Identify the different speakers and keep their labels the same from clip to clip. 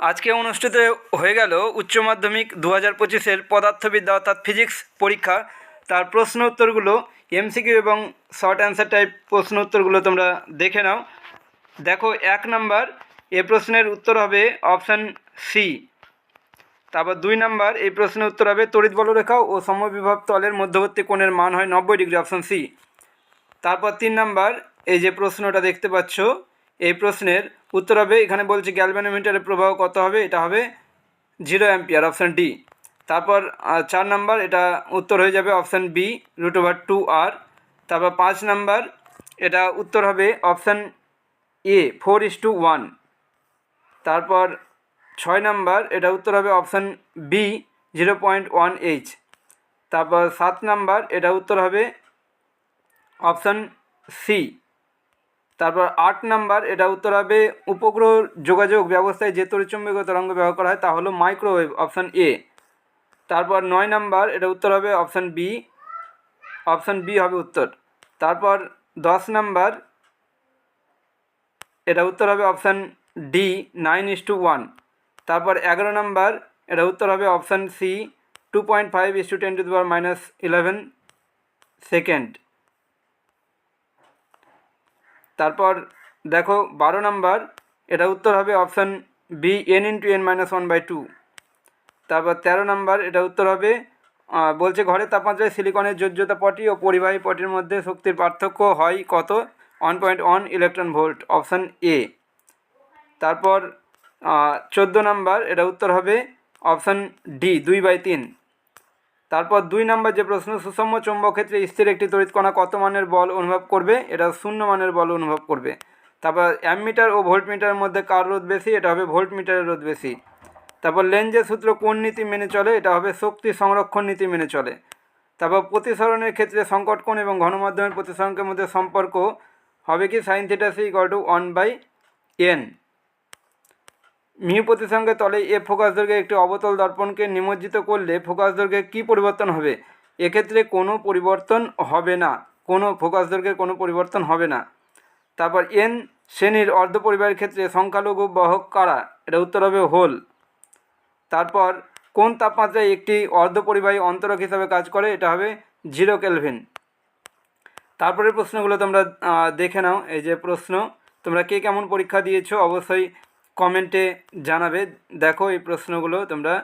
Speaker 1: আজকে অনুষ্ঠিত হয়ে গেল উচ্চ মাধ্যমিক দু হাজার পঁচিশের পদার্থবিদ্যা অর্থাৎ ফিজিক্স পরীক্ষা। তার প্রশ্ন উত্তরগুলো এমসিকিউ এবং শর্ট অ্যান্সার টাইপ প্রশ্ন উত্তরগুলো তোমরা দেখে নাও। দেখো, এক নাম্বার, এ প্রশ্নের উত্তর হবে অপশান সি। তারপর দুই নাম্বার, এই প্রশ্নের উত্তর হবে তড়িৎ বলরেখা ও সমবিভব তলের মধ্যবর্তী কোণের মান হয় নব্বই ডিগ্রি, অপশান সি। তারপর তিন নাম্বার, এই যে প্রশ্নটা দেখতে পাচ্ছ এই প্রশ্নের উত্তর হবে, এখানে বলছে গ্যালভ্যানোমিটারের প্রবাহ কত হবে? এটা হবে জিরো অ্যাম্পিয়ার অপশান ডি তারপর চার নাম্বার, এটা উত্তর হয়ে যাবে option B root over two আর তারপর পাঁচ নাম্বার, এটা উত্তর হবে option A four is two one তারপর ছয় নাম্বার, এটা উত্তর হবে option B zero point one H তারপর সাত নাম্বার, এটা উত্তর হবে অপশান সি তারপর আট নাম্বার, এটা উত্তর হবে উপগ্রহ যোগাযোগ ব্যবস্থায় যে তড়িৎচুম্বকীয় তরঙ্গ ব্যবহার করা হয় তা হলো মাইক্রোওয়েভ অপশান এ তারপর নয় নাম্বার, এটা উত্তর হবে অপশান বি অপশান বি হবে উত্তর। তারপর দশ নাম্বার, এটা উত্তর হবে option D nine is two one তারপর এগারো নাম্বার, এটা উত্তর হবে option C two point five is two ten to power minus eleven second তারপর দেখো বারো নাম্বার, এটা উত্তর হবে option B N into N minus one by two তারপর তেরো নাম্বার, এটা উত্তর হবে বলছে ঘরের তাপমাত্রায় সিলিকনের যোজ্যতা পটি ও পরিবাহী পটির মধ্যে শক্তির পার্থক্য হয় কত? One point one electron volt option A তারপর চোদ্দ নাম্বার, এটা উত্তর হবে অপশান ডি দুই বাই তিন। তারপর দুই নাম্বার যে প্রশ্ন, সুষম চৌম্বক ক্ষেত্রে স্থির একটি তড়িৎ কণা কত মানের বল অনুভব করবে? এটা শূন্য মানের বল অনুভব করবে। তারপর অ্যামমিটার ও ভোল্টমিটারের মধ্যে কার রোধ বেশি? এটা হবে ভোল্টমিটারের রোধ বেশি। তারপর লেঞ্জের সূত্র কোন নীতি মেনে চলে? এটা হবে শক্তি সংরক্ষণ নীতি মেনে চলে। তারপর প্রতিসরণের ক্ষেত্রে সংকট কোণ এবং ঘনমাধ্যমের প্রতিসরণের মধ্যে সম্পর্ক হবে কি? Sine theta C two one by N mu প্রতিসঙ্গে তলে এ ফোকাস দৈর্ঘ্যে একটি অবতল দর্পণকে নিমজ্জিত করলে ফোকাস দৈর্ঘ্যে কী পরিবর্তন হবে? এক্ষেত্রে কোনো পরিবর্তন হবে না। কোনো ফোকাস দৈর্ঘ্যের কোনো পরিবর্তন হবে না। তারপর এন শ্রেণির অর্ধপরিবারের ক্ষেত্রে সংখ্যালঘু বহক কারা? এটা উত্তর হবে হোল। তারপর কোন তাপমাত্রায় একটি অর্ধপরিবাহী অন্তরক হিসাবে কাজ করে? এটা হবে জিরো কেলভিন। তারপরের প্রশ্নগুলো তোমরা দেখে নাও। এই যে প্রশ্ন, তোমরা কে কেমন পরীক্ষা দিয়েছ? অবশ্যই কমেন্টে জানাবে। দেখো এই প্রশ্নগুলো, তোমরা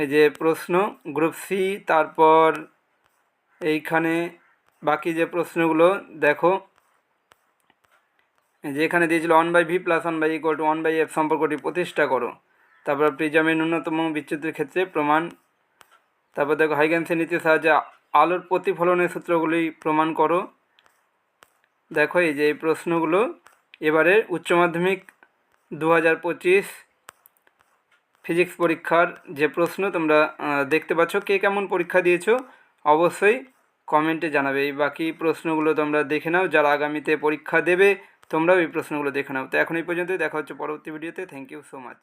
Speaker 1: এই যে প্রশ্ন গ্রুপ সি তারপর এইখানে বাকি যে প্রশ্নগুলো, দেখো। যে এখানে দিয়েছিল one by V plus one by equal to one by F সম্পর্কটি প্রতিষ্ঠা করো। তারপর প্রিজমের ন্যূনতম বিচ্যুতির ক্ষেত্রে প্রমাণ। তারপর দেখো হাইগেন্সের নীতির সাহায্যে আলোর প্রতিফলনের সূত্রগুলি প্রমাণ করো। দেখো এই যে এই প্রশ্নগুলো, এবারে উচ্চ মাধ্যমিক দু হাজার পঁচিশ ফিজিক্স পরীক্ষার যে প্রশ্ন তোমরা দেখতে পাচ্ছ, কে কেমন পরীক্ষা দিয়েছ, অবশ্যই কমেন্টে জানাবে। এই বাকি প্রশ্নগুলো তোমরা দেখে নাও, যারা আগামীতে পরীক্ষা দেবে, তোমরাও এই প্রশ্নগুলো দেখে নাও। তো এখন এই পর্যন্তই, দেখা হচ্ছে পরবর্তী ভিডিওতে থ্যাংক ইউ সো মাচ